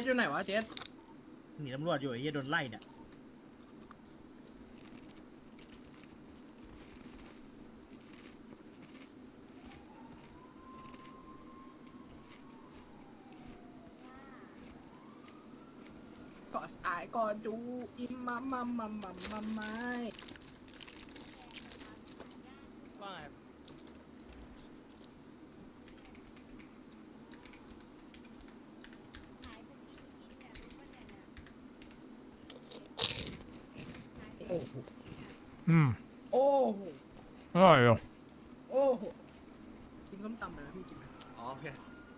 สอยู่ไหนวะเจสหนีตำรวจอยู่ไอ้เหี้ยโดนไล่เนี่ยกอดอายกอดจูอิมมัมมัมมัมมัมมัมไม้ ว่าไง โอ้โห อืม โอ้โห อร่อยอยู่โอ้โหกินส้มตำเลยนะพี่กินไหมอ๋อเพื่อน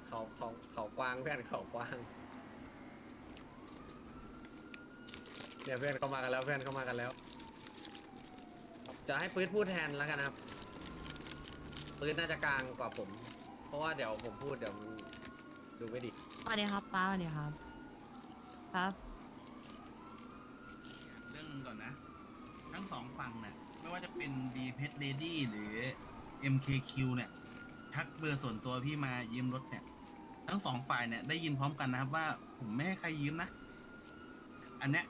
เขาเขาเขากว้างเพื่อนเขากว้างเนี่ยเพื่อนเข้ามากันแล้วเพื่อนเข้ามากันแล้ว จะให้ปื๊ดพูดแทนแล้วกันนะครับปื๊ดน่าจะกลางกว่าผม เพราะว่าเดี๋ยวผมพูดเดี๋ยวมันดูไม่ดีสวัสดีครับป้าสวัสดีครับ ครับ เรื่องหนึงก่อนนะ ทั้งสองฝั่งเนี่ยไม่ ว่าจะเป็น b p e t Lady หรือ MKQ เนี่ย ทักเบอร์ส่วนตัวพี่มายืมรถเนี่ย ทั้งสองฝ่ายเนี่ยได้ยินพร้อมกันนะครับว่าผมไม่ให้ใครยืมนะ อันเนี้ย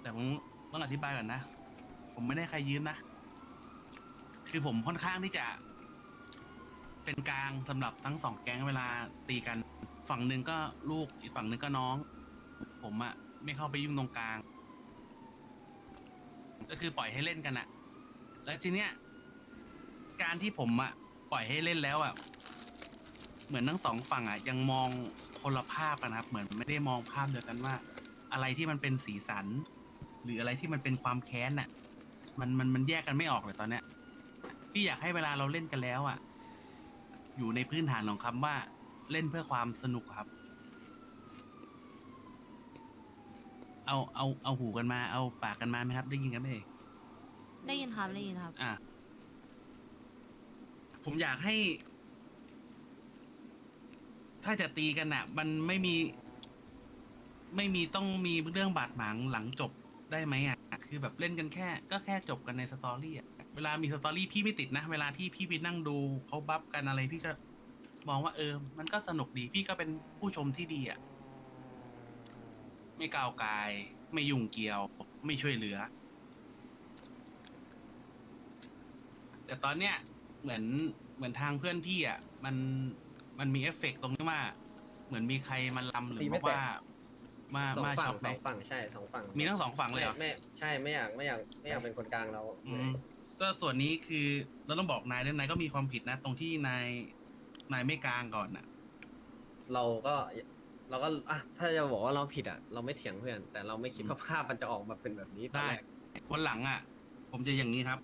แต่ผมต้องอธิบายก่อนนะ ผมไม่ได้ให้ใครยืมนะ คือผมค่อนข้างที่จะ เป็นกลางสำหรับทั้งสองแก๊งเวลาตีกัน ฝั่งหนึ่งก็ลูกอีกฝั่งหนึ่งก็น้อง ผมอะไม่เข้าไปยุ่งตรงกลาง ก็คือปล่อยให้เล่นกันอะ แล้วทีเนี้ยการที่ผมอะปล่อยให้เล่นแล้วอะเหมือนทั้งสองฝั่งอะยังมองคนละภาพกันะครับ เหมือนไม่ได้มองภาพเดียวกันว่า อะไรที่มันเป็นสีสัน หรืออะไรที่มันเป็นความแค้นอะมันมันมันแยกกันไม่ออกเลยตอนเนี้ยพี่อยากให้เวลาเราเล่นกันแล้วอะอยู่ในพื้นฐานของคำว่าเล่นเพื่อความสนุกครับ เอาเอาเอาหูกันมา เอาปากกันมาไหมครับ ได้ยินกันไหมเอ่ย ได้ยินครับได้ยินครับ อะผมอยากให้ ถ้าจะตีกันอะ มันไม่มี ไม่มีต้องมีเรื่องบาดหมางหลังจบได้ไหมอะคือแบบเล่นกันแค่ ก็แค่จบกันในสตอรี่อะเวลามีสตอรี่พี่ไม่ติดนะ เวลาที่พี่ไปนั่งดูเขาบัฟกันอะไรพี่ก็มองว่าเออ มันก็สนุกดีพี่ก็เป็นผู้ชมที่ดีอะ ไม่ก้าวกาย ไม่ยุ่งเกี่ยว ไม่ช่วยเหลือ แต่ตอนเนี้ยเหมือนเหมือนทางเพื่อนพี่อะมันมันมีเอฟเฟกต์ตรงที่ว่า เหมือนมีใครมาลำหรือมาว่า มาสองมาฝั่ช็งอปสไหมองฝั่งใช่สองฝั่งมีทั้งสองฝั่งเลยเหรอไม่ไม่ใช่ไม่อยากไม่อยากไม่อยากเป็นคนกลางเราอืมก็ส่วนนี้คือเราต้องบอกนายด้วยนายก็มีความผิดนะ ตรงที่นายนายไม่กลางก่อนน่ะ เราก็เราก็อะถ้าจะบอกว่าเราผิดอะ เราไม่เถียงเพื่อน แต่เราไม่คิดว่าภาพมันจะออกมาเป็นแบบนี้ตอนได้ แรกวันหลังอะ ผมจะอย่างนี้ครับ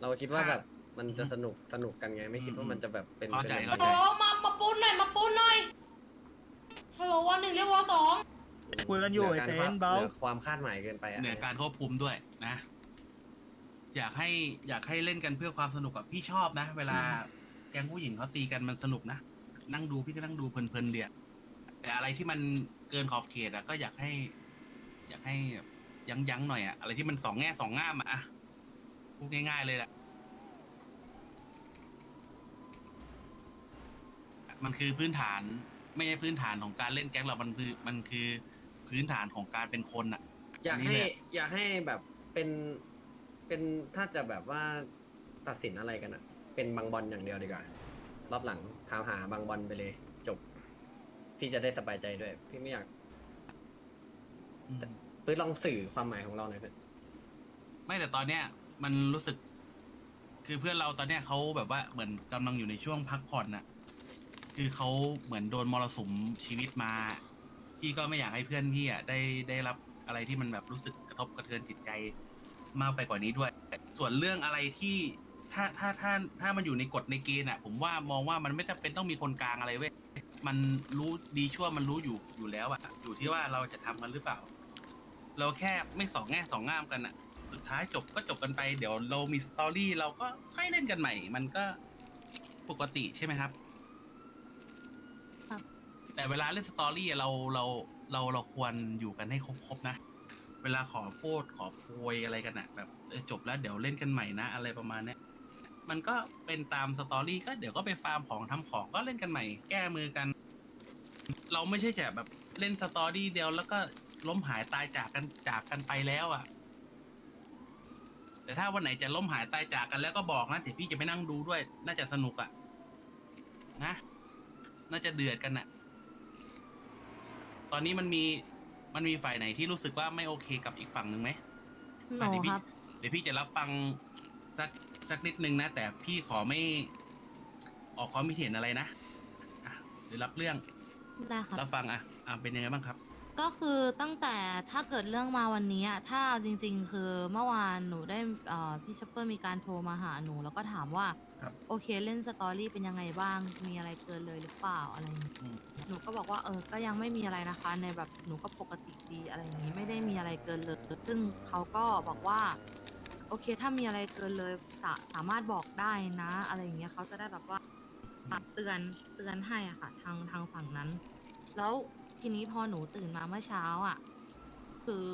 เราคิดว่าถ้าแบบมันจะสนุกสนุกกันไง ไม่คิดว่ามันจะแบบเป็นเข้าใจป็นเข้าแบบใจ โอ้มามาปูนหน่อยมาปูนหน่อยฮัลโหลวันหนึ่งเรียกวอสองคุยกันอยู่หไอ้การเซคาดนเบาเหนือความคาดหมายเกินไปอะเหนือการควบคุมด้วยนะ อยากให้อยากให้เล่นกันเพื่อความสนุกอะพี่ชอบนะ เวลาแก๊งผู้หญิงเขาตีกันมันสนุกนะ นั่งดูพี่ก็นั่งดูเพลินๆเดียแต่อะไรที่มันเกินขอบเขตอะก็อยากให้ อยากให้แบบยั้งๆหน่อยอะอะไรที่มันสองแง่สองง่ามอะอะ พูดง่ายๆเลยแหละ มันคือพื้นฐานไม่ใช่พื้นฐานของการเล่นแก๊งเรามันคือมันคือพื้นฐานของการเป็นคนอะอยากนนี้ให้แหละ อยากให้แบบเป็นเป็นถ้าจะแบบว่าตัดสินอะไรกันอะเป็นบางบอลอย่างเดียวดีกว่ารอบหลังถามหาบางบอลไปเลย จบ พี่จะได้สบายใจด้วย พี่ไม่อยากอืม ปื้ลองสื่อความหมายของเราหน่อยเพื่อนไม่แต่ตอนเนี้ย มันรู้สึก คือเพื่อนเราตอนเนี้ยเขาแบบว่าเหมือนกำลังอยู่ในช่วงพักผ่อนน่ะ คือเขาเหมือนโดนมรสุมชีวิตมา พี่ก็ไม่อยากให้เพื่อนพี่อะได้ได้รับอะไรที่มันแบบรู้สึกกระทบกระเทือนจิตใจมากไปกว่านี้ด้วย ส่วนเรื่องอะไรที่ถ้าถ้าถ้าถ้ามันอยู่ในกฎในเกณฑ์อะ ผมว่ามองว่ามันไม่จำเป็นต้องมีคนกลางอะไรเว้ย มันรู้ดีชั่วมันรู้อยู่อยู่แล้วอะ อยู่ที่ว่าเราจะทำกันหรือเปล่า เราแค่ไม่สองแง่สองง่ามกันอะ ท้ายจบก็จบกันไป เดี๋ยวเรามีสตอรี่เราก็ค่อยเล่นกันใหม่ มันก็ปกติใช่ไหมครับ ครับ แต่เวลาเล่นสตอรี่อะเราเราเราเราควรอยู่กันให้ครบๆนะ เวลาขอโทษขอโพยอะไรกันอะแบบเออจบแล้วเดี๋ยวเล่นกันใหม่นะอะไรประมาณเนี้ยมันก็เป็นตามสตอรี่ก็เดี๋ยวก็ไปฟาร์มของทำของก็เล่นกันใหม่ แก้มือกัน เราไม่ใช่จะแบบเล่นสตอรี่เดียวแล้วก็ล้มหายตายจากกันจากกันไปแล้วอะ่ะ แต่ถ้าวันไหนจะล้มหายตายจากกันแล้วก็บอกนะเดี๋ยวพี่จะไปนั่งดูด้วย น่าจะสนุกอะ่ะ นะ น่าจะเดือดกันอะ่ะ ตอนนี้มันมีมันมีฝ่ายไหนที่รู้สึกว่าไม่โอเคกับอีกฝั่งหนึ่งไหมหอะนูเดี๋ยวพี่ครับ เดี๋ยวพี่จะรับฟังสักสักนิดนึงนะ แต่พี่ขอไม่ ออกความคิดเห็นอะไรนะอะเดี๋ยวรับเรื่องได้ครับ รับฟังอะอะเป็นยังไงบ้างครับ ก็คือตั้งแต่ถ้าเกิดเรื่องมาวันนี้อะถ้าเอาจริง ๆ คือเมื่อวานหนูได้เอ่อพี่ชัปเปอร์มีการโทรมาหาหนู แล้วก็ถามว่าครับโอเคเล่นสตอรี่เป็นยังไงบ้างมีอะไรเกินเลยหรือเปล่าอะไรอย่างนี้อืม หนูก็บอกว่าเออก็ยังไม่มีอะไรนะคะ ในแบบหนูก็ปกติดีอะไรอย่างนี้ไม่ได้มีอะไรเกินเลย ซึ่งเขาก็บอกว่า โอเคถ้ามีอะไรเกินเลยสาสามารถบอกได้นะ อะไรอย่างเงี้ยเขาจะได้แบบว่า เตือนเตือนให้อะค่ะ ทางทางฝั่งนั้น แล้ว ทีนี้พอหนูตื่นมาเมื่อเช้าอะ คือ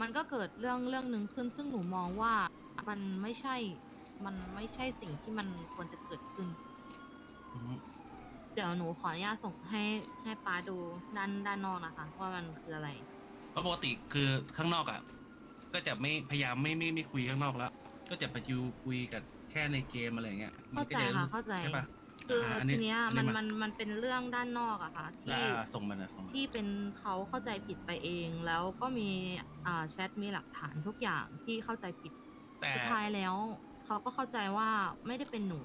มันก็เกิดเรื่องเรื่องหนึ่งขึ้น ซึ่งหนูมองว่ามันไม่ใช่ มันไม่ใช่สิ่งที่มันควรจะเกิดขึ้น อืมเดี๋ยวหนูขออนุญาตส่งให้ให้ป้าดูด้านด้านนอกนะคะว่ามันคืออะไร เพราะปกติคือข้างนอกอะ ก็จะไม่พยายามไม่ไม่ไม่คุยข้างนอกแล้ว ก็จะไปยูคุยกับแค่ในเกมอะไรอย่างเงี้ยมันเข้าก็ใจจะค่ะเข้าใจ ใช่ปะ คืออาทีเนี้ยอัมันามันมันเป็นเรื่องด้านนอกอะค่ะ ที่อ่าส่งมานะส่งมาที่เป็นเขาเข้าใจผิดไปเอง แล้วก็มีอ่าแชทมีหลักฐานทุกอย่างที่เข้าใจผิดแต่สุดท้ายแล้ว เขาก็เข้าใจว่าไม่ได้เป็นหนู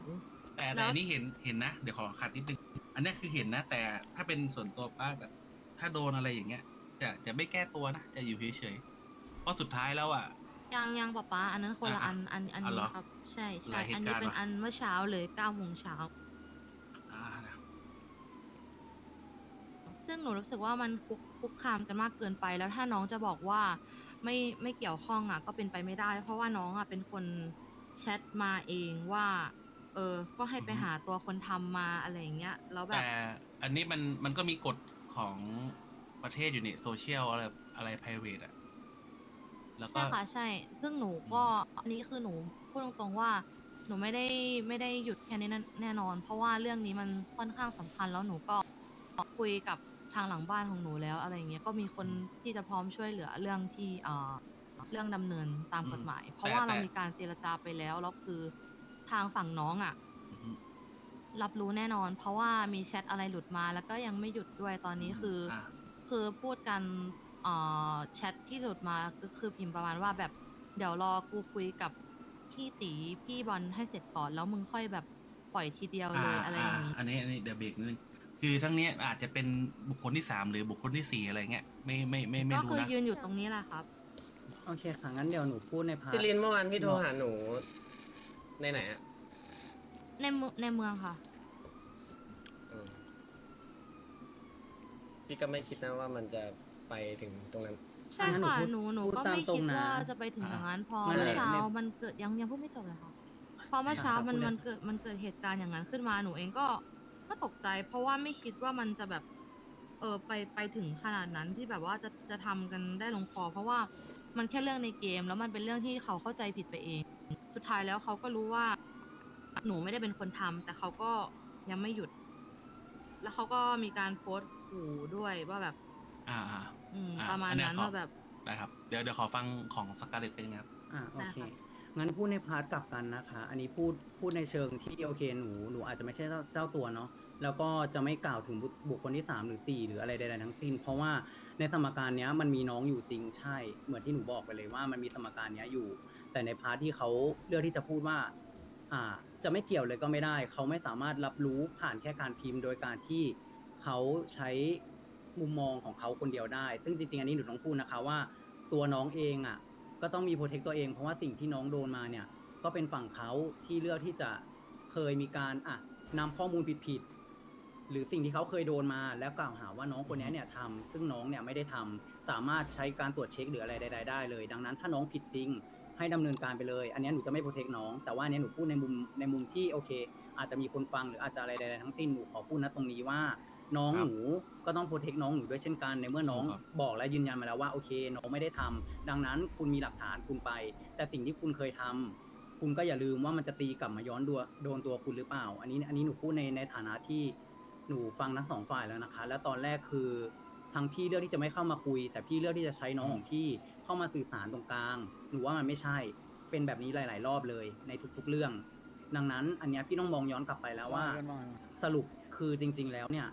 แต่แล้แต่วอันนี่เห็นเห็นนะเดี๋ยวขอขัดนิดนึงอันเนี้ยคือเห็นนะ แต่ถ้าเป็นส่วนตัวป้าแบบถ้าโดนอะไรอย่างเงี้ย จะจะไม่แก้ตัวนะจะอยู่เฉยๆเพราะสุดท้ายแล้วอะ ยังยังป๊าป๊าอันนั้นคนละอะอันอันอันอ๋อเหรนี้อครับ ใช่หใช่ลายเหตุอันนี้การณ์เป็นว่ะอันเมื่อเช้าเลยเก้าโมงเช้า อ่านะ ซึ่งหนูรู้สึกว่ามันคุกคุกคามกันมากเกินไป แล้วถ้าน้องจะบอกว่าไม่ไม่เกี่ยวข้องอะก็เป็นไปไม่ได้ เพราะว่าน้องอะเป็นคนแชทมาเองว่า เออ ก็ให้ไปหาตัวคนทำมาอะไรอย่างเงี้ยแล้วแบบแต่อันนี้มันมันก็มีกฎของประเทศอยู่นี่โซเชียลอะไรอะไร private อะแล้วก็ใช่ค่ะใช่ ซึ่งหนูก็อันนี้คือหนูพูดตรงๆว่า หนูไม่ได้ไม่ได้หยุดแค่นี้แน่แน่นอน เพราะว่าเรื่องนี้มันค่อนข้างสำคัญแล้วหนูก็ คุยกับทางหลังบ้านของหนูแล้วอะไรอย่างเงี้ยก็มีคนที่จะพร้อมช่วยเหลือเรื่องที่เอ่อเรื่องดำเนินตามกฎหมาย เพราะว่าเรามีการเจรจาไปแล้วแล้วคือทางฝั่งน้องอะ อือฮึรับรู้แน่นอน เพราะว่ามีแชทอะไรหลุดมาแล้วก็ยังไม่หยุดด้วยตอนนี้คือออะคือพูดกันเอ่อแชทที่หลุดมาก็คือพิมพ์ประมาณว่าแบบเดี๋ยวรอกูคุยกับพี่ตีพี่บอลให้เสร็จก่อนแล้วมึงค่อยแบบปล่อยทีเดียวเลยอะไรอย่างนี้ อันนี้อันนี้เดี๋ยวเบรกนิดนึง คือทั้งเนี้ยอาจจะเป็นบุคคลที่สามหรือบุคคลที่สี่อะไรเงี้ยไม่ไม่ไม่ไม่ก็รู้คือนะยืนอยู่ตรงนี้แหละครับ โอเคค่ะงั้นเดี๋ยวหนูพูดในพาร์ทพี่ลินเมื่อวานพี่โทรหาหนูในไหนอะในเมืองในเมืองค่ะ อืมพี่ก็ไม่คิดนะว่ามันจะไปถึงตรงนั้น ใช่งั้นหนูค่ะพูดหนูหนูพูดก็ตามไม่ตรคิงดนะว่าจะไปถึงอย่างนั้นพอนั่นแหเมื่ละอเช้าเนี่ยมันเกิดยังยังพูดไม่จบเลยค่ะพอเมื่อเช้าครับมันพูดเลยมันเกิดมันเกิดเหตุการณ์อย่างนั้นขึ้นมาหนูเองก็ ก็ตกใจ เพราะว่าไม่คิดว่ามันจะแบบ เออไปไปถึงขนาดนั้นที่แบบว่าจะจะทำกันได้ลงคอ เพราะว่ามันแค่เรื่องในเกม แล้วมันเป็นเรื่องที่เขาเข้าใจผิดไปเอง สุดท้ายแล้วเขาก็รู้ว่า หนูไม่ได้เป็นคนทำแต่เขาก็ยังไม่หยุด แล้วเขาก็มีการโพสต์ขู่ด้วยว่าแบบ อ่าอ่า อืม อ่าประมาณอันเนี้ยนั้นขอ ว่าแบบ ได้ครับ เดี๋ยวเดี๋ยวขอฟังของสกาเลตเป็นยังไงครับ อ่าโอเค ได้ค่ะ งั้นพูดในพาร์ทกลับกันนะคะ อันนี้พูดพูดในเชิงที่โอเคหนูหนูอาจจะไม่ใช่เจ้าเจ้าตัวเนาะ แล้วก็จะไม่กล่าวถึงบุบุคคลที่ 3 หรือ 4 หรืออะไรใดๆทั้งสิ้น เพราะว่าในสมการเนี้ยมันมีน้องอยู่จริงใช่ เหมือนที่หนูบอกไปเลยว่ามันมีสมการเนี้ยอยู่ แต่ในพาร์ทที่เขาเลือกที่จะพูดว่า อ่า จะไม่เกี่ยวเลยก็ไม่ได้ เขาไม่สามารถรับรู้ผ่านแค่การพิมพ์ โดยการที่เขาใช้มุมมองของเขาคนเดียวได้ ซึ่งจริงๆ อันนี้หนูต้องพูดนะคะว่า ตัวน้องเองอะ ก็ต้องมีโปรเทคตัวเอง เพราะว่าสิ่งที่น้องโดนมาเนี่ย ก็เป็นฝั่งเขาที่เลือกที่จะเคยมีการอะนำข้อมูลผิดๆ หรือสิ่งที่เขาเคยโดนมาแล้วกล่าวหาว่าน้องคนนี้เนี่ยทำซึ่งน้องเนี่ยไม่ได้ทำสามารถใช้การตรวจเช็คหรืออะไรใดๆได้เลย ดังนั้นถ้าน้องผิดจริง ให้ดำเนินการไปเลย อันนี้หนูจะไม่โปรเทคน้อง แต่ว่าอันนี้หนูพูดในมุมในมุมที่โอเค อาจจะมีคนฟังหรืออาจจะอะไรใดๆทั้งสิ้นหนูขอพูดนะตรงนี้ว่า น้องครับหนูก็ต้องโปรเทคน้องหนูด้วยเช่นกันในเมื่อน้องครับ บอกและยืนยันมาแล้วว่าโอเค น้องไม่ได้ทำดังนั้นคุณมีหลักฐานคุณไป แต่สิ่งที่คุณเคยทำคุณก็อย่าลืมว่ามันจะตีกลับมาย้อนดัวโดนตัวคุณหรือเปล่า อันนี้อันนี้หนูพูดในในฐานะที่ หนูฟังทั้งสองฝ่ายแล้วนะคะ แล้วตอนแรกคือทางพี่เลือกที่จะไม่เข้ามาคุย แต่พี่เลือกที่จะใช้น้องของพี่เข้ามาสื่อสารตรงกลาง หนูว่ามันไม่ใช่ เป็นแบบนี้หลาย ๆ รอบเลยในทุก ๆ เรื่อง ดังนั้นอันเนี้ยพี่ต้องมองย้อนกลับไปแล้วว่า สรุปคือจริง ๆ แล้วเนี่ย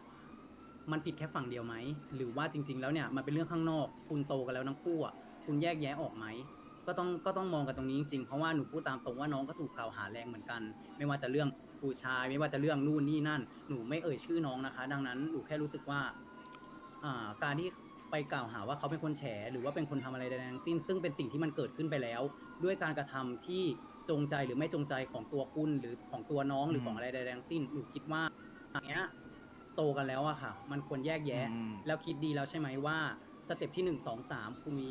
มันผิดแค่ฝั่งเดียวไหม หรือว่าจริง ๆ แล้วเนี่ยมันเป็นเรื่องข้างนอก คุณโตกันแล้วทั้งคู่อะคุณแยกแยะออกไหมก็ต้องก็ต้องมองกันตรงนี้จริงๆ เพราะว่าหนูพูดตามตรงว่าน้องก็ถูกกล่าวหาแรงเหมือนกัน ไม่ว่าจะเรื่อง ผู้ชายไม่ว่าจะเรื่องนู่นนี่นั่น หนูไม่เอ่ยชื่อน้องนะคะ ดังนั้นหนูแค่รู้สึกว่า อ่า การที่ไปกล่าวหาว่าเขาเป็นคนแฉหรือว่าเป็นคนทำอะไรใดๆทั้งสิ้น ซึ่งเป็นสิ่งที่มันเกิดขึ้นไปแล้ว ด้วยการกระทำที่จงใจหรือไม่จงใจของตัวคุณหรือของตัวน้องหรือของอะไรใดๆทั้งสิ้นหนูคิดว่าอันเนี้ยโตกันแล้วอะค่ะ มันควรแยกแยะอืมแล้วคิดดีแล้วใช่ไหมว่าสเต็ปที่หนึ่งสองสามคุณมี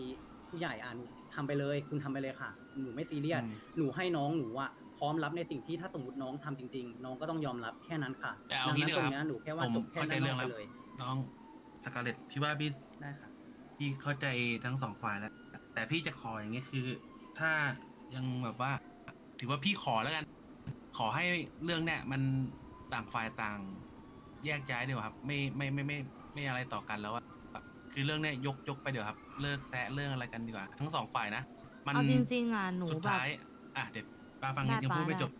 ผู้ใหญ่อ่านทำไปเลย คุณทำไปเลยค่ะ หนูไม่ซีเรียสอืมหนูให้น้องหนูอะ พร้อมรับในสิ่งที่ถ้าสมมติน้องทำจริง ๆ น้องก็ต้องยอมรับแค่นั้นค่ะแต่เอาดังงี้นั้นดีตกรงว่าเนี้ยหนูแค่ว่าผมจบแค่เข้าใจนั้นเรื่องไปแล้วเลยน้องสกาเลตพี่ว่าพี่ได้ค่ะ พี่เข้าใจทั้งสองฝ่ายแล้ว แต่พี่จะขออย่างนี้คือ ถ้ายังแบบว่า ถือว่าพี่ขอแล้วกัน ขอให้เรื่องเนี้ยมันต่างฝ่ายต่าง แยกย้ายเดี๋ยวาครับ ไม่ไม่ไม่ไม่ไม่อะไรต่อกันแล้วอะคือเรื่องเนี้ยยกยกไปเดี๋ยวครับ เลิกแซะเรื่องอะไรกันดีกว่า ทั้งสองฝ่ายนะมันเอาจริงๆอะหนูสุดแบบท้าย อะเดี๋ยว ปาฟังได้ยังพูดปาไม่ได้จบ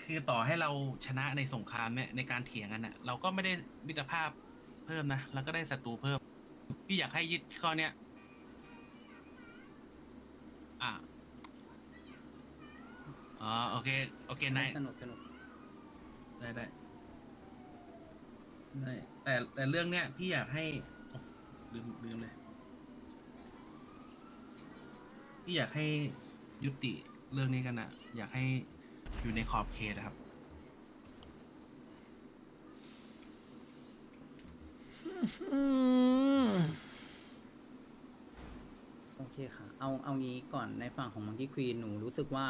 คือต่อให้เราชนะในสงครามเนี่ยในการเถียงกันน่ะ เราก็ไม่ได้มิตรภาพเพิ่มนะเราก็ได้ศัตรูเพิ่มพี่อยากให้ยึดข้อเนี้ยอะอ๋อโอเค โอเคนายสนุกสนุกได้ได้ได้แต่แต่เรื่องเนี้ยพี่อยากให้โอ้ลืมลืมเลย พี่อยากให้ยุติ เรื่องนี้กันอะอยากให้อยู่ในขอบเขตอะครับ โอเคค่ะ เอาเอางี้ก่อนในฝั่งของมังกี้ควีนหนูรู้สึกว่า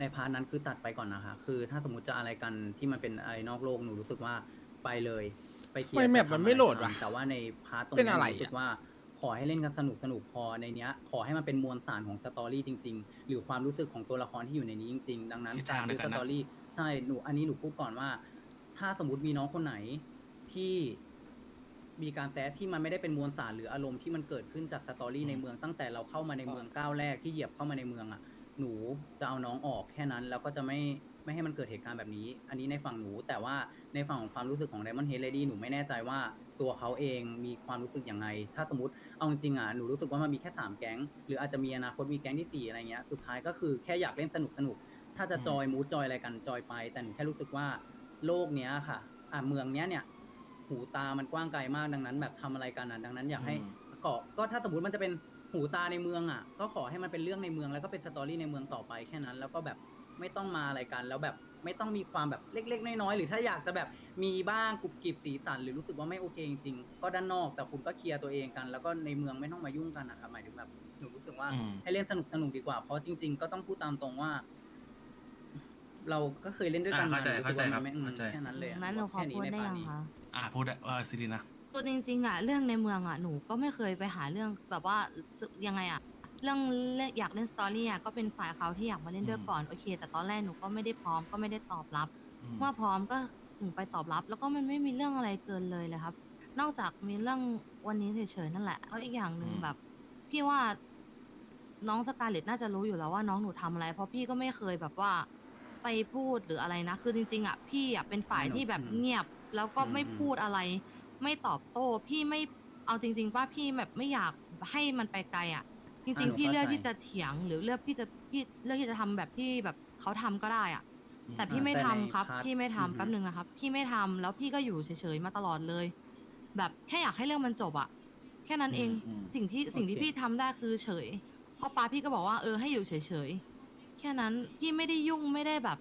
ในพาร์ทนั้นคือตัดไปก่อนนะคะ คือถ้าสมมติจะอะไรกันที่มันเป็นอะไรนอกโลกหนูรู้สึกว่าไปเลย ไปเคลียร์ไม่แมปจะทำมันไม่โหลดอะรว่ะทำแต่ว่าในพาร์ทตรงเป็นนี้อะไรหนูรู้สึกอะว่า ขอให้เล่นกันสนุกสนุกพอในเนี้ย ขอให้มันเป็นมวลสารของสตอรี่จริง ๆ หรือความรู้สึกของตัวละครที่อยู่ในนี้จริง ๆ ดังนั้นทิศทางการเดียวสกันนะตอรี่ใช่หนูอันนี้หนูพูดก่อนว่า ถ้าสมมติมีน้องคนไหนที่มีการแซะที่มันไม่ได้เป็นมวลสารหรืออารมณ์ที่มันเกิดขึ้นจากสตอรี่ในเมืองตั้งแต่เราเข้ามาในเมืองก้าวแรกที่เหยียบเข้ามาในเมืองอะ หนูจะเอาน้องออกแค่นั้นแล้วก็จะไม่ ไม่ให้มันเกิดเหตุการณ์แบบนี้ อันนี้ในฝั่งหนู แต่ว่าในฝั่งของความรู้สึกของ Diamond Head Lady หนูไม่แน่ใจว่าตัวเขาเองมีความรู้สึกอย่างไรถ้าสมมติเอาจริงๆอะหนูรู้สึกว่ามันมีแค่สามแก๊ง หรืออาจจะมีอนาคตมีแก๊งที่สี่อะไรเงี้ยสุดท้ายก็คือแค่อยากเล่นสนุกสนุกๆถ้าจะจอยมูจอยอะไรกันจอยไป แต่หนูแค่รู้สึกว่าโลกเนี้ยค่ะ อะเมืองเนี้ยเนี่ยหูตามันกว้างไกลมากดังนั้น แบบทำอะไรกันอะดังนั้นอยากให้อืมก็ก็ถ้าสมมติมันจะเป็นหูตาในเมืองอะ ก็ขอให้มันเป็นเรื่องในเมืองแล้วก็เป็นสตอรี่ในเมืองต่อไปแค่นั้น แล้วก็แบบ ไม่ต้องมาอะไรกัน แล้วแบบไม่ต้องมีความแบบเล็ก ๆ น้อยๆหรือถ้าอยากจะแบบมีบ้างกรุบกริบสีสันหรือรู้สึกว่าไม่โอเคจริงๆก็ด้านนอกแต่คุณก็เคลียร์ตัวเองกัน แล้วก็ในเมืองไม่ต้องมายุ่งกันนะครับหมายถึงแบบหนูรู้สึกว่าอืมให้เล่นสนุกสนุกๆดีกว่าเพราะจริง ๆ ก็ต้องพูดตามตรงว่า เราก็เคยเล่นด้วยกันมาอ่าเข้าใจหนูรู้สึกว่ามันไม่เข้าใจอืมแค่นั้นเลยอะนั้นหนูขอแค่พูดในได้พาร์ยัทงนี้คะอ่าพูดได้ว่าซิรินะตัวจริงๆอะเรื่องในเมืองอะหนูก็ไม่เคยไปหาเรื่องแบบว่าสึยังไงอะ เรื่องเล่นอยากเล่นสตอรี่อะก็เป็นฝ่ายเขาที่อยากมาเล่นด้วยอืมก่อนโอเค แต่ตอนแรกหนูก็ไม่ได้พร้อมก็ไม่ได้ตอบรับ อืม เมื่อพร้อมก็ถึงไปตอบรับ แล้วก็มันไม่มีเรื่องอะไรเกินเลยเลยครับ นอกจากมีเรื่องวันนี้เฉยๆนั่นแหละแล้วอีกอย่างหนึ่งอืม แบบ พี่ว่าน้องสกาเลตน่าจะรู้อยู่แล้วว่าน้องหนูทำอะไร เพราะพี่ก็ไม่เคยแบบว่าไปพูดหรืออะไรนะ คือจริงๆอะพี่อะเป็นฝ่ายที่แบบเงียบ แล้วก็ไม่พูดอะไร ไม่ตอบโต้พี่ไม่เอาจริงๆว่าพี่แบบไม่อยากให้มันไปไกลอะ จอะริงหนูๆพี่เลือกเข้าใจที่จะเถียงหรือเลือกที่จะพี่เลือกที่จะทำแบบที่แบบเขาทำก็ได้อะอืมแต่พี่ไม่แต่ทำในครับพาร์ทพี่ไม่ทำอือฮึแป๊บหนึ่งนะครับ พี่ไม่ทำแล้วพี่ก็อยู่เฉยๆมาตลอดเลย แบบแค่อยากให้เรื่องมันจบอะแค่นั้นเองอืมสิ่งที่สิ่งที่โอเค พี่ทำได้คือเฉยเพราะป้าพี่ก็บอกว่าเออให้อยู่เฉยๆแค่นั้นพี่ไม่ได้ยุ่งไม่ได้แบบ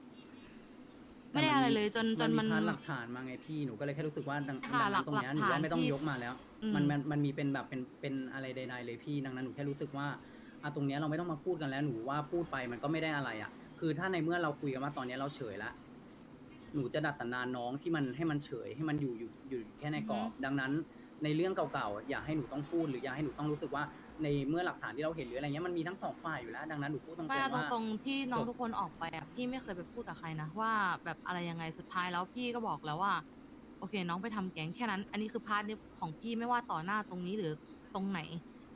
ไม่ได้อะไรเลยจนจนมันพาร์ทหลักฐานมาไงพี่หนูก็เลยแค่รู้สึกว่าดังค่ะดังนั้นตรงเนี้ยหนูหลักฐานว่าไม่ต้องที่ยกมาแล้ว อืม มันมันมันมีเป็นแบบเป็นเป็นอะไรใดๆเลยพี่ดังนั้นหนูแค่รู้สึกว่าอะตรงเนี้ยเราไม่ต้องมาพูดกันแล้วหนูว่าพูดไปมันก็ไม่ได้อะไรอะ คือถ้าในเมื่อเราคุยกันว่าตอนเนี้ยเราเฉยละหนูจะดัดสันดานน้องที่มันให้มันเฉยให้มันอยู่อยู่อยู่แค่ในกรอบ ดังนั้นในเรื่องเก่าๆ อย่าให้หนูต้องพูดหรืออย่าให้หนูต้องรู้สึกว่า ในเมื่อหลักฐานที่เราเห็นหรืออะไรเงี้ยมันมีทั้งสองฝ่ายอยู่แล้ว ดังนั้นหนูพูดตรงๆไม่เอาว่าตรงๆที่น้องจบ ทุกคนออกไปอะพี่ไม่เคยไปพูดกับใครนะว่าแบบอะไรยังไงสุดท้ายแล้วพี่ก็บอกแล้วว่า โอเค น้องไปทำแก๊งแค่นั้น อันนี้คือพาร์ทนี้ของพี่ไม่ว่าต่อหน้าตรงนี้หรือตรงไหน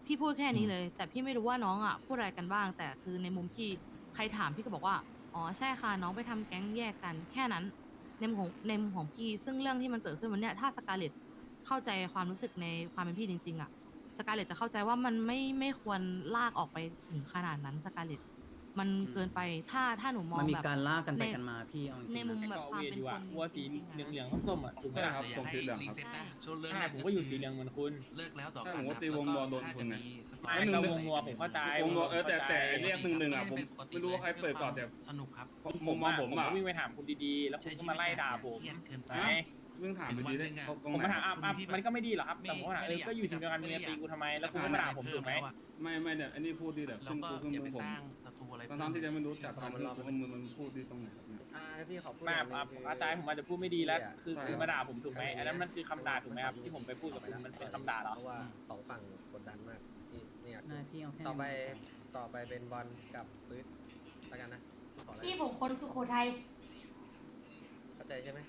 พี่พูดแค่นี้เลย แต่พี่ไม่รู้ว่าน้องอะพูดอะไรกันบ้าง แต่คือในมุมพี่ใครถามพี่ก็บอกว่าอ๋อใช่ค่ะน้องไปทำแก๊งแยกกันแค่นั้นในมุมของในมุมของพี่ซึ่งเรื่องที่มันเกิดขึ้นวันเนี้ยถ้าสกาเลตเข้าใจความรู้สึกในความเป็นพี่จริงๆอะ สกาเลตจะเข้าใจว่ามันไม่ไม่ควรลากออกไปถึงขนาดนั้นสกาเลตมันเกินไปถ้าถ้าหนูมองมันมีแบบการล่ากันไปในกันมาพี่เอาจริงๆในมุมนะแบบความเป็นคนวัวสีจริงๆอะเหลืองๆส้มๆอะถูกไหมใช่ครับแต่อยากผมให้สีเหลืองรีครับเซ็ตนะช่วงเลิกใช่ผมก็อยู่สีเหลืองเหมือนคุณเลิกแล้วต่อใช่กันผมก็ครับตีวงแล้วอลโดนถ้าคุณจะไงมีสตไม่เราวงนัวผมเข้าใจวงวอลเออแต่แต่เข้าใจเรียกหนึ่งหนึ่งอะผมไม่รู้ว่าใครเปิดก่อนแต่สนุกครับผมผมมองผมอะก็วิ่งไปถามคุณดีๆ แล้วคุณก็มาไล่ด่าผมเครียด เกินไปไหมเรื่องถามไปดีได้เขาตรงผมไหนมาถามอะอะคุณที่แบบมันก็ไม่ดีหรอกครับแต่ผมว่าไม่เออไม่ได้ก็อยู่ทีมเดียวกันไม่มึงได้จะตีกูทำไมแล้วคุณก็มาด่าผมถูกไหมไม่ไม่เนี่ยอันนี้พูดดีแต่แล้วขึ้นก็กูขึ้นอย่ามืไปอผมสร้างศัตรูอะไรตอนที่ยังไม่รู้จักกันคือกูขึ้นมือมันพูดดีตรงไหนครับเนี่ย อ่าพี่ขอพูดมาย่งหนึ่งอะคืออาจารย์ผมอาจจะพูดไม่ดีแล้ว คือใช่คือมาด่าผมถูกไหมอันนั้นมันคือคำด่าถูกไหมครับที่ผมไปพูดกับคุณมันเป็นคำด่าเหรอ เพราะว่าสองฝั่งกดดันมากที่ไม่อยากนายพี่เอาแค่ต่อไปนี้ต่อไปเป็นบอลกับปื๊ดแล้วกันนะขอแล้วพี่ผมคนสุโขทัยเข้าใจใช่ไหม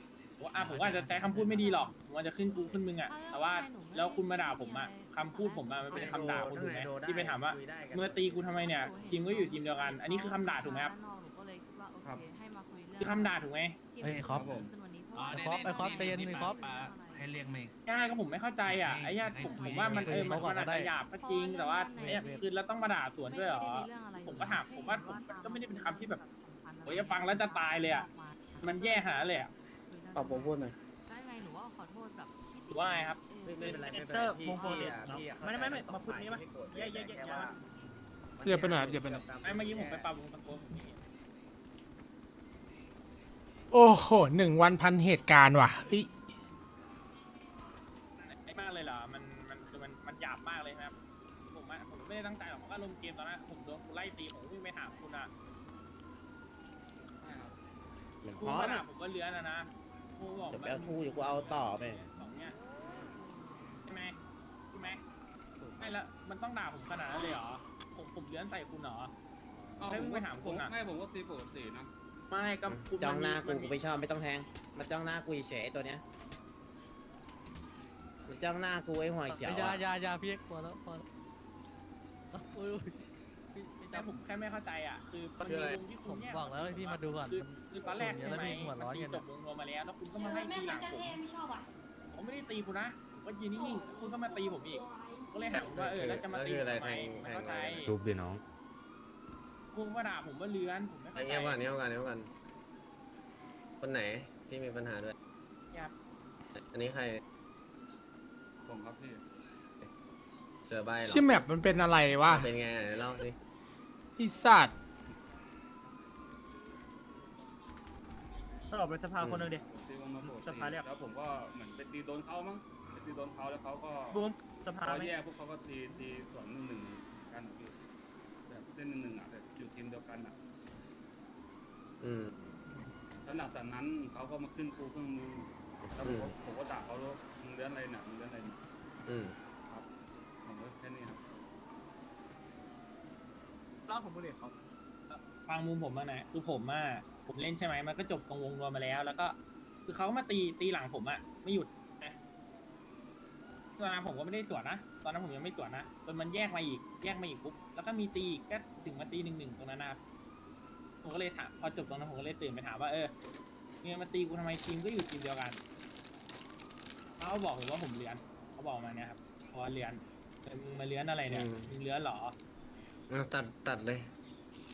ผมว่าอะผมก็อาจจะใช้คำพูดไม่ดีหรอกผมอาจจะขึ้นกูขึ้นมึงอะแต่ว่าแล้วคุณมาด่าผมอะคำพูดผมอะมันเป็นคำด่าคุณถูกไหมที่ไปถามว่าคุยได้กันเมื่อตีกูทำไมเนี่ยทีมก็อยู่ทีมเดียวกัน อันนี้คือคำด่าถูกไหมครับด้านนอกหนูก็เลยคิดว่าโอเคครับให้มาคุยเรื่องคือคำด่าถูกไหมที่เฮ้ยครับเกิดขึ้นวันนี้เพราะอ๋อว่าเนี่ยครบไปครบเนี่ยใจเย็นที่ครบปาให้เรียกไม่ใช่ก็ผมไม่เข้าใจอะไอ้ญาติผมผมว่ามันเออมันมันอาจจะหยาบก็จริงแต่ว่าเนี่ยคือเราต้องมาด่าสวนด้วยเหรอไม่ได้มีเรื่องอะไรผมก็ถามผมว่าผมก็ไม่ได้เป็นคำที่แบบ โอ้ยฟังแล้วจะตายเลยอะ มันแย่หาเลยอะ ตอบผมพูดหน่อย ได้ไงหนูว่าขอโทษแบบหรือว่าไงครับไม่ไม่เป็นไรไม่เป็นเตไรอร์พี่วงโปรพี่เจกอะต์เนอะพี่อะไม่ไม่ไม่เข้มาคุยนี้ไหมไโกรธแยกแยกแยก ค่ว่าอย่าไปไหนอย่าไปไหน ไม่เมื่อกี้ผมไปปรับวงตะโกนผมไม่เห็นโอ้โหหนึ่งวันพันเหตุการณ์ว่ะเฮ้ยไอ้มากเลยเหรอ มันมันคือมันมันหยาบมากเลยนะครับ ผมอะผมไม่ได้ตั้งใจหรอกผมก็ลงเกมตอนนั้นผมโดนคุณไล่ตีผมวิ่งไปถามคุณอะคุณมาถามผมว่าเลื้อนอะนะ กูบอกเดี๋ยวไปเอาทูอยู่กูเอาต่อไปสองเนี้ยใช่ไหมใช่ไหมไม่แล้วมันต้องด่าผมขนาดนั้นเลยเหรอผมผมเลื้อนใส่คุณเหรอให้มึงไปถามคุณอะไม่ผมก็ตีปกตินะไม่ก็คุณจ้องหน้ากูมักูมีไม่ชอบไม่ต้องแทงมาจ้องหน้ากูเฉยๆไอ้ตัวเนี้ยมันจ้องหน้ากูไอ้หัวเขียวอย่าอะอย่าอย่าพี่พอแล้วพอแล้วอุ้ยอุ้ยพี่พี่แต่จำผมแค่ไม่เข้าใจอะ คือมันคืออะไรวงที่ ผคุณมเนี่ยบอกแล้วให้พี่มาดูก่อนคือมันคือตอนแรกใช่ไหมแล้วพี่หัวร้อนตีกันจอะบวงรวมมาแล้วแล้วคุณก็เอมาอให้แม่ตีหฟัลังงจันผมเทไม่ชอบอะผมไม่ได้ตีคุณนะผมก็ยืนนิ่งๆคุณก็มาตีผมอีกก็เลยถามว่าเออแล้วจะมาตีแล้วคืออะไรทำไมแทงไม่เข้าใจแทงอะไรจุบดิน้องคุณมาด่าผมว่าเลื้อนผมไม่ไอ้เข้าใจเงียบก่อนเงียบก่อนเงียบก่อนคนไหนที่มีปัญหาด้วยครับอันนี้ใครผมครับพี่เสือใบเหรอชื่อแมปมันเป็นอะไรวะเป็นไงไหนเล่าสิไอีสัตว์ ถ้าออกเป็นสภาคนหนึ่งเดียผมตีวงมาปกติสภาเรียก แล้วผมก็เหมือนไปตีโดนเขามั้งไปตีโดนเขาแล้วเขาก็บูมสภาพอไหมแยกพวกเขาก็ตีตีสวนหนึ่งหนึ่งกันอะพี่แบบเล่นหนึ่งหนึ่งอะแบบอยู่ทีมเดียวกันอะอืม แล้วหลังจากนั้นเขาก็มาขึ้นกูขึ้นมือแล้วผมก็ผมก็ด่าเขาว่ามึงเลี้ยนอะไรเนี่ยมึงเลี้ยนอะไรเนี่ยอืม ครับผมก็แค่นี้ครับ เล่าผมพูดเลยครับฟังมุมผมบ้างนะคือผมอะ ผมเล่นใช่ไหมมันก็จบตรงวงรวมมาแล้ว แล้วก็ คือเขามาตีตีหลังผมอะไม่หยุดนะตอนนั้นผมก็ไม่ได้สวนนะตอนนั้นผมยังไม่สวนนะจนมันแยกมาอีกแยกมาอีกปุ๊บแล้วก็มีตีอีกก็ถึงมาตีหนึ่งหนึ่งตรงนั้นนะครับผมก็เลยถามพอจบตรงนั้นผมก็เลยตื่นไปถามว่าเออเนี่ยมาตีกูทำไมทีมก็อยู่ทีมเดียวกันเขาก็บอกผมว่าผมเลือนเขาบอกมาเนี่ยครับเพราะว่าเลือนเออมึงมาเลือนอะไรเนี่ยมึงเลือนเหรอเอาตัดตัดเลย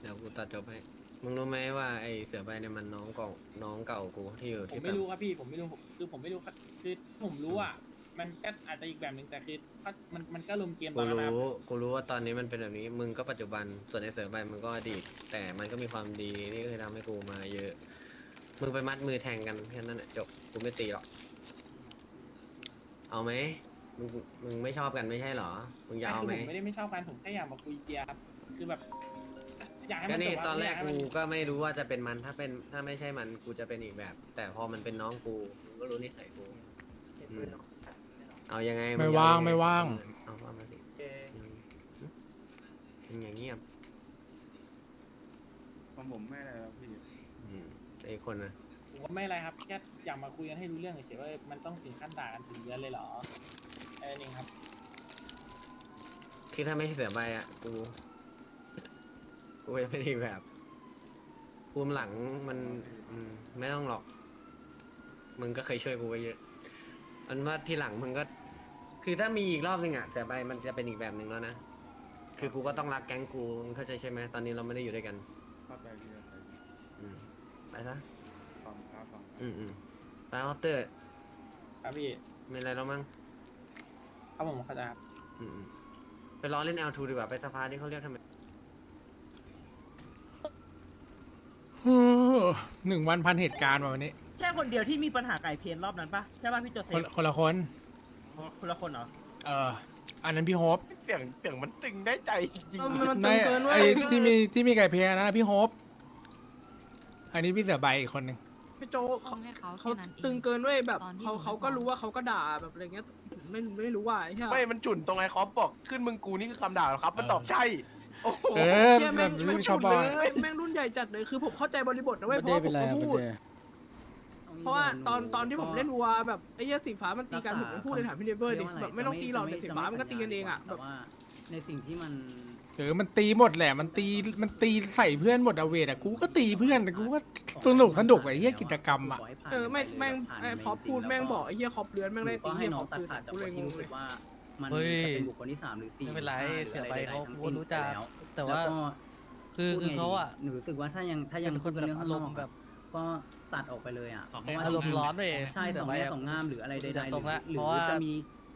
เดี๋ยวกูตัดจบให้ มึงรู้ไหมว่าไอเสือใบเนี่ยมันน้องเก่าน้องเก่ากูที่อยู่ผมที่ไม่แบบรู้ครับพี่ผมไม่รู้ผมคือผมไม่รู้ครับคือผมรู้อะมันก็อาจจะอีกแบบหนึ่งแต่คือถ้ามันมันก็ลมเกมตกูอนนั้นนะครับรู้กูรู้ว่าตอนนี้มันเป็นแบบนี้ มึงก็ปัจจุบันส่วนไอเสือใบมันก็อดีต แต่มันก็มีความดีนี่คือทำให้กูมาเยอะมึงไปมัดมือแทงกันแค่นั้นแหละจบกูไม่ตีหรอก เอาไหมมึงมึงไม่ชอบกันไม่ใช่เหรอมึงจะเอาไหมคือผมไม่ได้ไม่ชอบกันผมแค่อยากมาคุยเคลียร์ครับคือแบบ อยากให้ก็มันนี่จบะตอนแรกยาให้กูมันก็ไม่รู้ว่าจะเป็นมันถ้าเป็นถ้าไม่ใช่มันกูจะเป็นอีกแบบ แต่พอมันเป็นน้องกูมึงก็รู้นิสัยกูอืมเอายังไงไม่งจะว่างเอไม่ว่าง เอาว่ามาสิอืมมึงอย่างเงียบของผมไม่อะไรแล้วพี่ อืมไอ้คนนะผผมว่าไม่อะไรครับแค่อยากมาคุยกันให้รู้เรื่องเฉยๆว่ามันต้องถึงขั้นด่ากันถึงเดือนเลยเหรอแค่นั้นเองครับ คือถ้าไม่เสียใบอะกู กูจะไม่ได้แบบภูมิหลังมันอืมไม่ต้องหรอก มึงก็เคยช่วยกูไว้เยอะอันว่าที่หลังมึงก็ คือถ้ามีอีกรอบหนึ่งอะเสียใบมันจะเป็นอีกแบบหนึ่งแล้วนะ คือกูก็ต้องรักแก๊งกูมึงเข้าใจใช่ไหมตอนนี้เราไม่ได้อยู่ด้วยกัน เข้าใจพี่เข้าใจอืมไปซะฟังครับฟังอืมอืมไปฮอตเตอร์ครับพี่มีอะไรแล้วมั้งครับผมเข้าใจครับ อืมอืมไปรอเล่น L2 ดีกว่าไปสภาที่เขาเรียกทำไม หนึ่งวันพันเหตุการณ์ว่ะวันนี้ ใช่คนเดียวที่มีปัญหาไก่เพนรอบนั้นปะใช่ป่ะพี่โจเซคนฟคนละคน คนละคนเหรอเอออันนั้นพี่โฮปเสียงเสียงมันตึงได้ใจจริงมันในตึงเกินเว้ไอ้ยที่มีที่มีไก่เพียนะพี่โฮปอันนี้พี่เสือใบอีกคนหนึ่งพี่โจต้เขาองให้เขาเขาแค่นั้นเอง ตึงเกินเว้ยแบบตอนที่เขาหนูเขาก็บอกรู้ว่าเขาก็ด่าแบบอะไรเงี้ยไม่ไม่รู้ว่าใช่ไม่ มันจุ่นตรงไอ้คอปบอก ขึ้นมึงกูนี่คือคำด่าเหรอครับ มันตอบใช่ โอ้โหเออเชี่ยแบแม่งบแม่งชอบจุดบอเลยยแม่งรุ่นใหญ่จัดเลยคือผมเข้าใจบริบทนะเว้ยเพราะว่าผมก็พูด เพราะว่าตอนตอนที่ผมเล่นวัวแบบไอ้เหี้ยสีฟ้ามันตีกันผมก็พูดเลยถามพี่เนเบอร์ดิแบบไม่ต้องตีหรอกแต่สีฟ้ามันก็ตีกันเองอะแบแต่บว่าในสิ่งที่มันเออมันตีหมดแหละ มันตีมันตีใส่เพื่อนหมดเอาเวทอะกูก็ตีเพื่อนแต่กูก็สนุกสนุกไอ้เหี้ยกิจกรรมอะเออไม่แม่งไอ้พอพูดแม่งบอกไอ้เหี้ยคอปเลือนแม่งได้หนูตีก็ให้เหี้ยน้คอองปตัดคืนขาดจากกูคเลนยงที่งรู้เลสึย กว่า มันเฮ้ยจะเป็นบุคคลที่สามหรือสี่ไม่เป็นไรห้าหรือเสียอะไปรใดๆเขาทั้งก็สิ้นรู้จักแล้วแต่ว่าล้ก็คือพูดคือไงเขาดีอะหนูรู้สึกว่าถ้ายังถ้ายังเป็นคนพูดกัเรื่องแบบข้างนอกอารมณ์แบบ ก็ตัดออกไปเลยอะสองเพราะว่าอารมณ์ร้อนไปเองใช่สองแง่สองงามหรืออะไรใดๆหตรืรงละหรืเพอราะว่าจะมี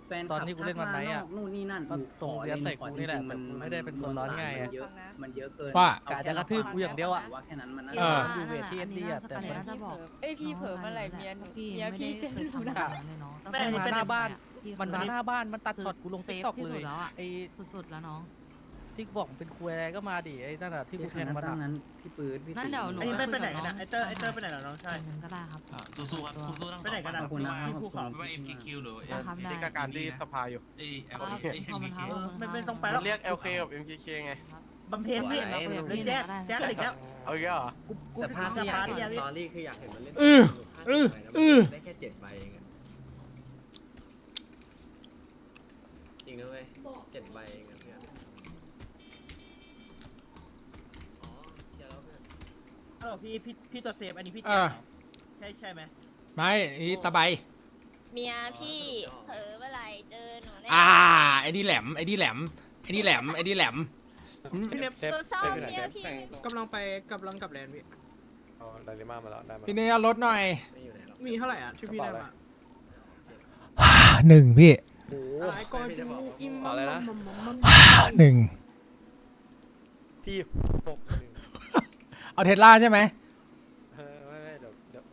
แฟนคตลัอบนที่กูเล่นวันไหนอะทักมานู่นนี่นั่นก็หนูส่งขอเรียนใส่ขอกูนี่แหละจริงๆแต่กูไม่ได้เป็นคนร้อนง่ายอะ มันเยอะมันเยอะเกินว่า เอกะจะกระทืบกูอย่างเดียวอะหว่าแค่นั้นมันน่าเอออยู่เวทที่ ND อะแต่แต่น่าจะบอกเอ้ยพี่เผลอเมื่อไหร่เมียหนูพี่เมียไม่พี่ได้เจอเคยหนูทำแบบด่านั้นเลยเนาะแม่มันมาหน้าบ้านพี่ มันมาหน้าบ้านมันตัดช็อตกูลงเซติ๊กฟต็อกที่เลสุดยแล้วอะไอ้สุดๆแล้วน้อง ที่บอกเป็นคุยอะไรก็มาดิไอ้นั่นอะที่กูแทงมันตั้อะงนั้นพี่ปื๊ดพี่นั่นตีเดี๋ยวหนู อันนี้ไม่ไปไหนกันนะไอเตอร์ไอเตอร์ไปไหนแล้วน้องชายหนึ่งก็ได้ครับ อะสู้ๆครับสู้ๆทั้งไปสอไหนงกันฝั่งนะขอบคุณนะพี่ภูเขาไม่ว่า MKQ หรือได้ครับได้นี่ก็การที่สภาอยู่ไอ้ L ครับไอ้ขอบคุณ MKQ ครับ ไม่ไม่ต้องไปมันเรียก LK กับ MKK ไง บำเพ็ญพี่เราคุยกับเลยพี่แจ๊กก็ได้แจ๊กอีกแล้วเอาอีกแล้วเหรอ กูกูแต่ภาพที่อยากเห็นจะพตอรี่คืออยากเห็นมันเล่นเออเออเออ ได้แค่เจ็ดใบเองอะจริง นะเว้ยเจ็ดใบเองอะเพื่อน อ๋อเคลียร์แล้วเพื่อนฮัลโหลพี่พี่พี่โจเซฟอันนี้พี่เอแจ๊อกเหรอใช่ใช่ไหมไม่นี่ตะไบเมียพี่เผลอเมื่อไหร่เจอหนูแน่อ่าไอ้นี่แหลมไอ้นี่แหลมไอ้นี่แหลมไอ้นี่แหลมอืมพี่เนฟหนูเศร้าเมียพี่กำลังไปกำลังกลับแลนด์พี่เอาไดริมามาแล้วได้มาพี่เนยเอารถหน่อย ไม่อยู่ไหนหรอกมีเท่าไหร่อะที่พี่ได้มา หนึ่งพี่ ไอ้กอนจูอิมมัมมัมมัมมัมหนึ่งพี่หกเอาเทสลาใช่ไหม